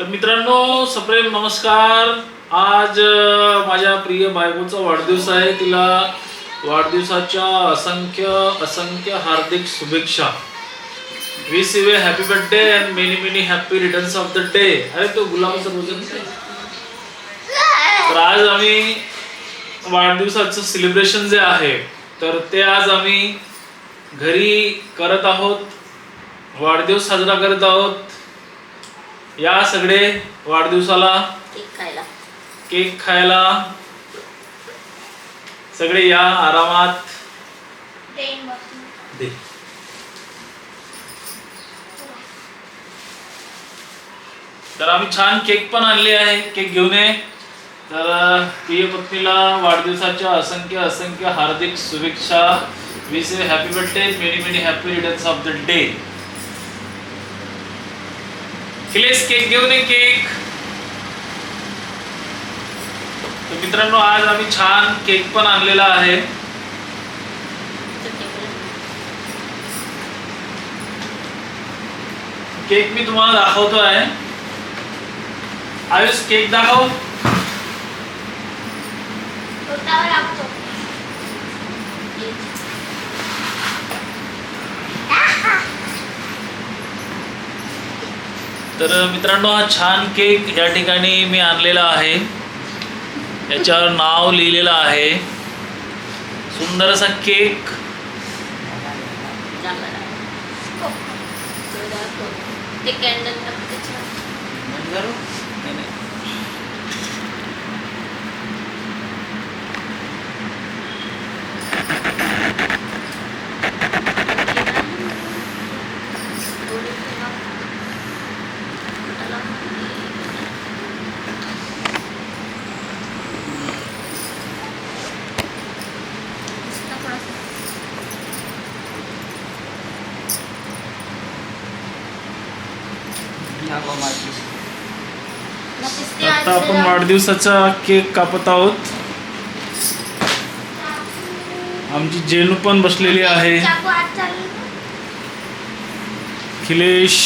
तर मित्रांनो सप्रेम नमस्कार. आज माझ्या प्रिय बायकोचा वाढदिवस आहे. तिला वाढदिवसाच्या असंख्य असंख्य हार्दिक शुभेच्छा. Wish you happy birthday and many many happy returns of the day अरे तो गुलाबाचं भोजन तर आज आम्ही वाढदिवसाचं सेलिब्रेशन जे आहे तर ते आज आम्ही घरी करत आहोत. वाढदिवस साजरा करत आहोत. या सगळे वाढदिवसाला केक खायला. केक खायला. सगळे या आरामात. दे. तर आम्ही छान केक पण आणले आहे. केक घेऊन ये. तर प्रिय पत्नीला वाढदिवसाच्या असंख्य असंख्य हार्दिक शुभेच्छा. Wish happy birthday many many happy returns of the day फिलेस cake घेऊन ये केक. तर मित्रांनो आज आम्ही छान केक पण आणलेला आहे. केक मी तुम्हाला दाखवतो आहे आयुष केक दाखव. तर मित्रांनो हा छान केक या ठिकाणी मी आणलेला आहे. याच्यावर नाव लिहिलेलं आहे. सुंदर असा केक. ते कॅन्डल आता आपण वाढदिवसाचा केक कापत आहोत. आमची जेनू पण बसलेली आहे. खिलेश.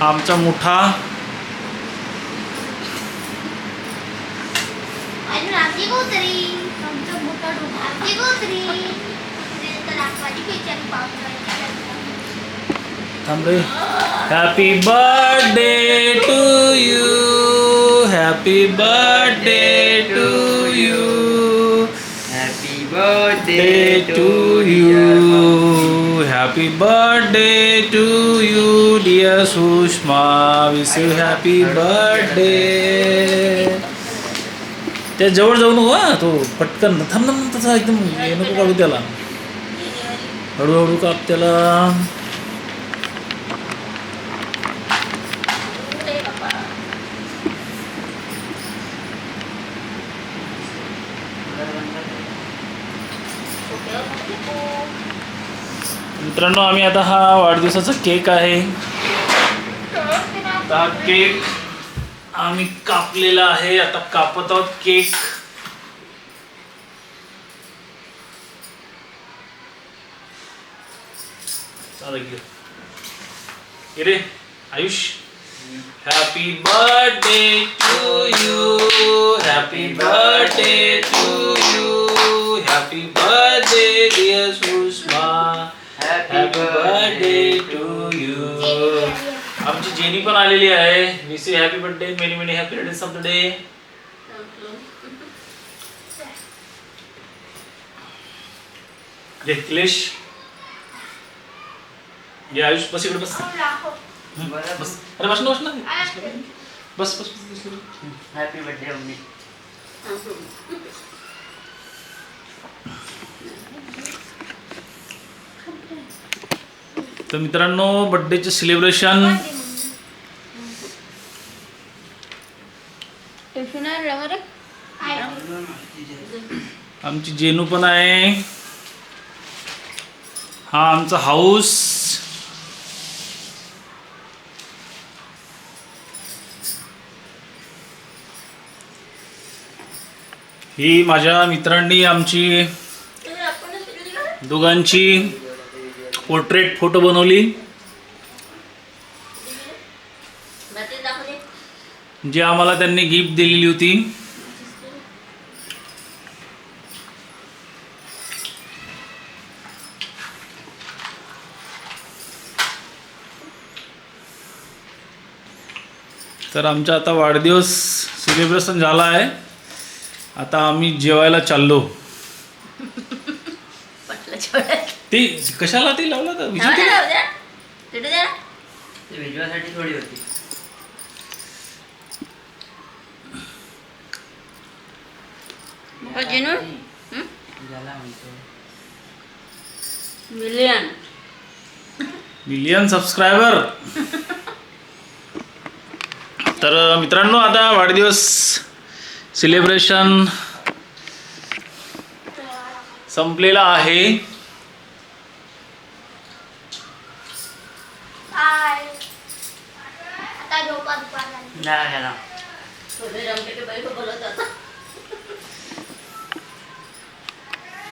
आमचा मोठा. थांब रे happy birthday to you happy birthday to you Happy birthday birthday to you. Happy birthday to you, dear Sushma. Wish you happy birthday. त्या जवळ जाऊ नको हा तो पटकन थांब ना तसा एकदम हे नको काढू त्याला हळूहळू काप त्याला मित्रांनो आम्ही आता हा वाढदिवसाचा केक आहे. हा केक आम्ही कापलेला आहे. आता कापत आहोत केक. चालेल रे Ayush. Happy birthday to you happy birthday Jenny पण आलेली आहे. Wish you happy birthday many many happy returns of the day क्लेश. ये आयुष बस इकडे बस. बस. अरे बस ना बस ना. बस बस. Happy birthday mummy. तर मित्रांनो बर्थडेचे सेलिब्रेशन आमची जेनू पण आहे. हा आमचा हाऊस. ही माझ्या मित्रांनी आमची दोघांची पोर्ट्रेट फोटो बनवली. जे आम्हाला त्यांनी गिफ्ट दिलेली होती. तर आमचा आता वाढदिवस सेलिब्रेशन झाला आहे. आता आम्ही जेवायला चाललो. ते कशाला ते लावलं तर भिजवासाठी थोडी होती. हं? मिलियन. Million subscriber. तर मित्रांनो आता वाढदिवस सेलिब्रेशन संपलेला आहे. आता